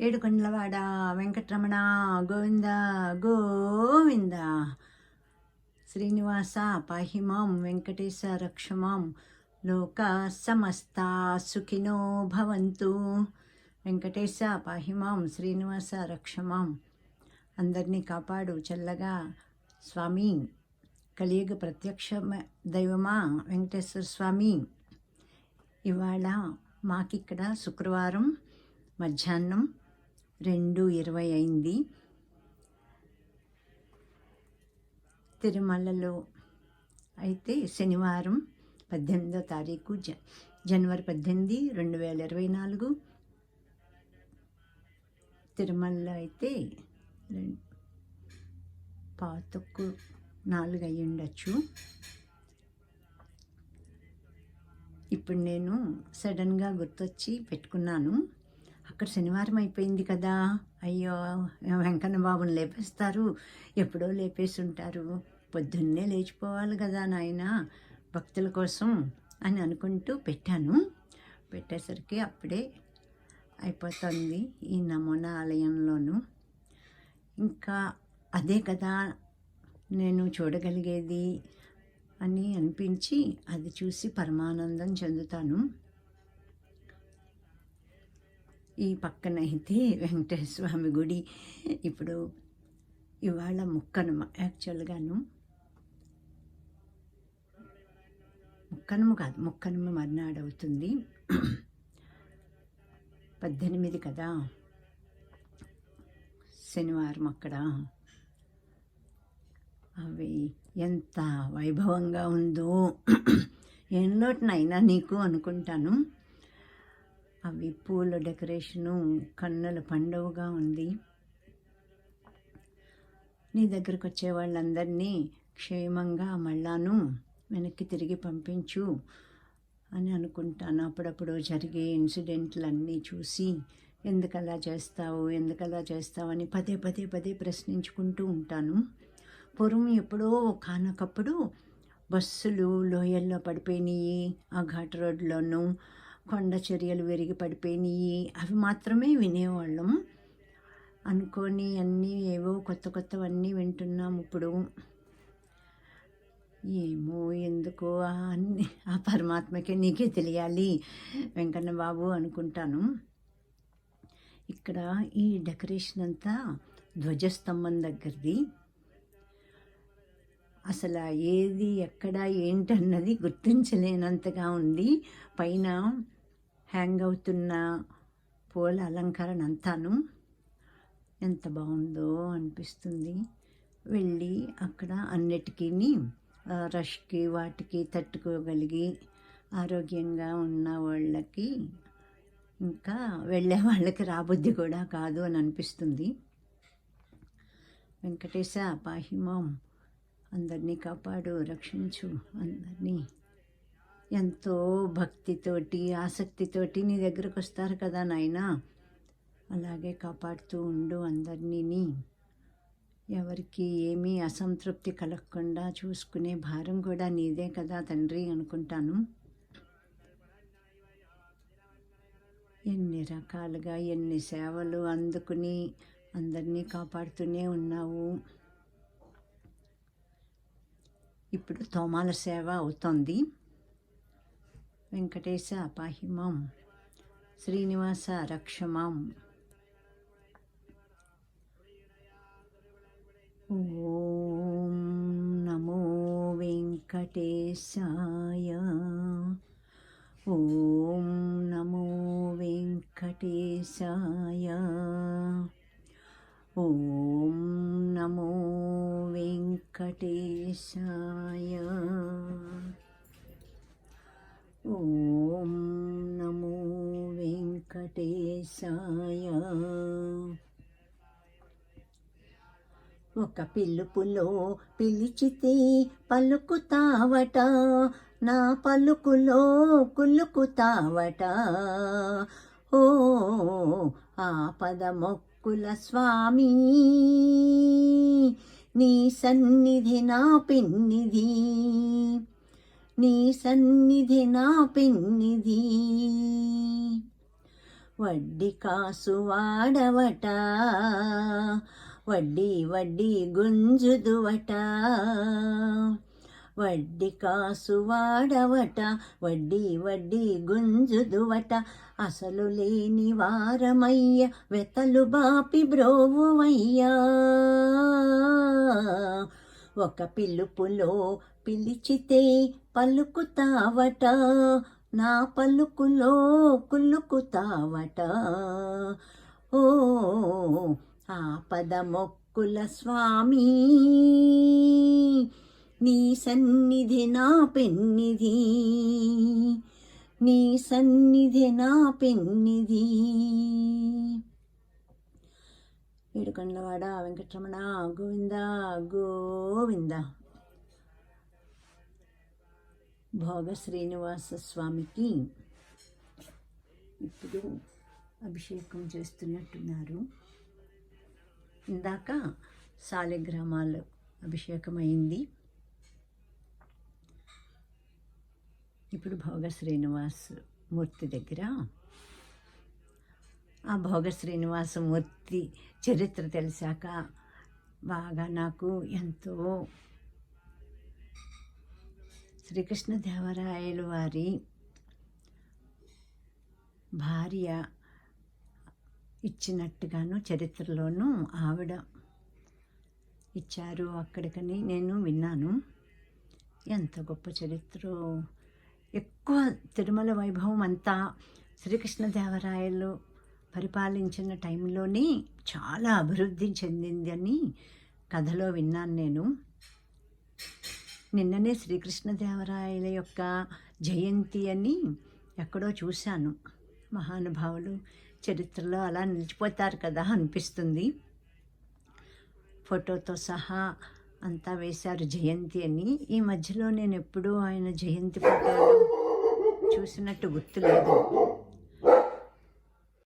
ఏడుకొండలవాడ వెంకటరమణ గోవింద గోవింద. శ్రీనివాస పాహిమాం వెంకటేశ రక్షమాం. లోక సమస్త సుఖినో భవంతు. వెంకటేశ పాహిమాం శ్రీనివాస రక్షమాం. అందరినీ కాపాడు చల్లగా. స్వామి కలియుగ ప్రత్యక్ష దైవమా వెంకటేశ్వర స్వామి. ఇవాళ మాకిక్కడ శుక్రవారం మధ్యాహ్నం రెండు ఇరవై అయింది. తిరుమలలో అయితే శనివారం పద్దెనిమిదో తారీఖు జ జనవరి పద్దెనిమిది రెండు వేల ఇరవై నాలుగు. తిరుమలలో అయితే రెండు పాతకు నాలుగు అయి ఉండొచ్చు. ఇప్పుడు నేను సడన్గా గుర్తొచ్చి పెట్టుకున్నాను. అక్కడ శనివారం అయిపోయింది కదా. అయ్యో వెంకన్న బాబుని లేపేస్తారు. ఎప్పుడో లేపేసి ఉంటారు పొద్దున్నే లేచిపోవాలి కదా నాయన భక్తుల కోసం అని అనుకుంటూ పెట్టాను. పెట్టేసరికి అప్పుడే అయిపోతుంది ఈ నమూనా ఆలయంలోనూ. ఇంకా అదే కదా నేను చూడగలిగేది అని అనిపించి అది చూసి పరమానందం చెందుతాను. ఈ పక్కన అయితే వెంకటేశ్వర స్వామి గుడి. ఇప్పుడు ఇవాళ ముక్కనుమ యాక్చువల్గాను ముక్కనుమ కాదు ముక్కనుమ మర్నాడు అవుతుంది. పద్దెనిమిది కదా. శనివారం అక్కడ. అవి ఎంత వైభవంగా ఉందో. ఏం లోటునైనా నీకు అనుకుంటాను. అవి పూల డెకరేషను కన్నుల పండుగగా ఉంది. నీ దగ్గరకు వచ్చే వాళ్ళందరినీ క్షేమంగా మళ్ళాను వెనక్కి తిరిగి పంపించు అని అనుకుంటాను. అప్పుడప్పుడు జరిగే ఇన్సిడెంట్లన్నీ చూసి ఎందుకు అలా చేస్తావు ఎందుకు అలా చేస్తావు అని పదే పదే పదే ప్రశ్నించుకుంటూ ఉంటాను. పూర్వం ఎప్పుడో కానొకప్పుడు బస్సులు లోయల్లో పడిపోయినాయి. ఆ ఘాట్ రోడ్లోనూ కొండ చర్యలు విరిగి పడిపోయినాయి. అవి మాత్రమే వినేవాళ్ళం. అనుకొని అన్నీ ఏవో కొత్త కొత్తవన్నీ వింటున్నాం ఇప్పుడు. ఏమో ఎందుకో అన్ని ఆ పరమాత్మకే నీకే తెలియాలి వెంకన్న బాబు అనుకుంటాను. ఇక్కడ ఈ డెకరేషన్ అంతా ధ్వజస్తంభం దగ్గరది. అసలు ఏది ఎక్కడ ఏంటన్నది గుర్తించలేనంతగా ఉంది. పైన హ్యాంగ్ అవుతున్న పూల అలంకరణ అంతాను. ఎంత బాగుందో అనిపిస్తుంది. వెళ్ళి అక్కడ అన్నిటికీ రష్కి వాటికి తట్టుకోగలిగి ఆరోగ్యంగా ఉన్న వాళ్ళకి ఇంకా వెళ్ళే వాళ్ళకి రాబుద్ధి కూడా కాదు అని అనిపిస్తుంది. వెంకటేశ పాహిమం అందరినీ కాపాడు రక్షించు అందరినీ. ఎంతో భక్తితోటి ఆసక్తితోటి నీ దగ్గరకు వస్తారు కదా నాయన. అలాగే కాపాడుతూ ఉండు అందరినీ ఎవరికి ఏమీ అసంతృప్తి కలగకుండా చూసుకునే భారం కూడా నీదే కదా తండ్రి అనుకుంటాను. ఎన్ని రకాలుగా ఎన్ని సేవలు అందుకుని అందరినీ కాపాడుతూనే ఉన్నావు. ఇప్పుడు తోమాల సేవ అవుతోంది. వెంకటేశ పాహిమాం శ్రీనివాస రక్షమాం. ఓం నమో వెంకటేశాయ. ఓం నమో వెంకటేశాయ. ఓం నమో వెంకటేశాయ. ఓం నమో వెంకటేశాయ. ఒక పిలుపులో పిలిచితే పలుకుతావట నా పలుకులో కులుకుతావట. ఓ ఆపద మొక్కుల స్వామి నీ సన్నిధి నా పిన్నిధి. నీ సన్నిధి నా పెన్నిధి. వడ్డీ కాసు వాడవట వడ్డీ వడ్డీ గుంజుదువట. వడ్డీ కాసు వాడవట వడ్డీ వడ్డీ గుంజుదువట. అసలు లేని వారమయ్య వెతలు బాపి బ్రోవువయ్యా. ఒక పిలుపులో పిలిచితే పలుకుతావట నా పలుకులో కులుకుతావట ఓ ఆపద మొక్కుల స్వామి నీ సన్నిధి నా పెన్నిధి నీ సన్నిధి నా పెన్నిధి. ఏడుకొండలవాడ వెంకటరమణ గోవింద గోవింద. భోగ శ్రీనివాస స్వామికి ఇప్పుడు అభిషేకం చేస్తున్నట్టున్నారు. ఇందాక సాలిగ్రామాలు అభిషేకం అయింది ఇప్పుడు భోగ శ్రీనివాస్ మూర్తి దగ్గర. ఆ భోగ శ్రీనివాసమూర్తి చరిత్ర తెలిసాక బాగా నాకు ఎంతో శ్రీకృష్ణదేవరాయలు వారి భార్య ఇచ్చినట్టుగాను చరిత్రలోనూ ఆవిడ ఇచ్చారు అక్కడికని నేను విన్నాను. ఎంత గొప్ప చరిత్ర. ఎక్కువ తిరుమల వైభవం అంతా శ్రీకృష్ణదేవరాయలు పరిపాలించిన టైంలోనే చాలా అభివృద్ధి చెందిందని కథలో విన్నాను నేను. నిన్ననే శ్రీకృష్ణదేవరాయల యొక్క జయంతి అని ఎక్కడో చూశాను. మహానుభావులు చరిత్రలో అలా నిలిచిపోతారు కదా అనిపిస్తుంది. ఫోటోతో సహా అంతా వేశారు జయంతి అని. ఈ మధ్యలో నేను ఎప్పుడూ ఆయన జయంతి ఫోటోలు చూసినట్టు గుర్తులేదు.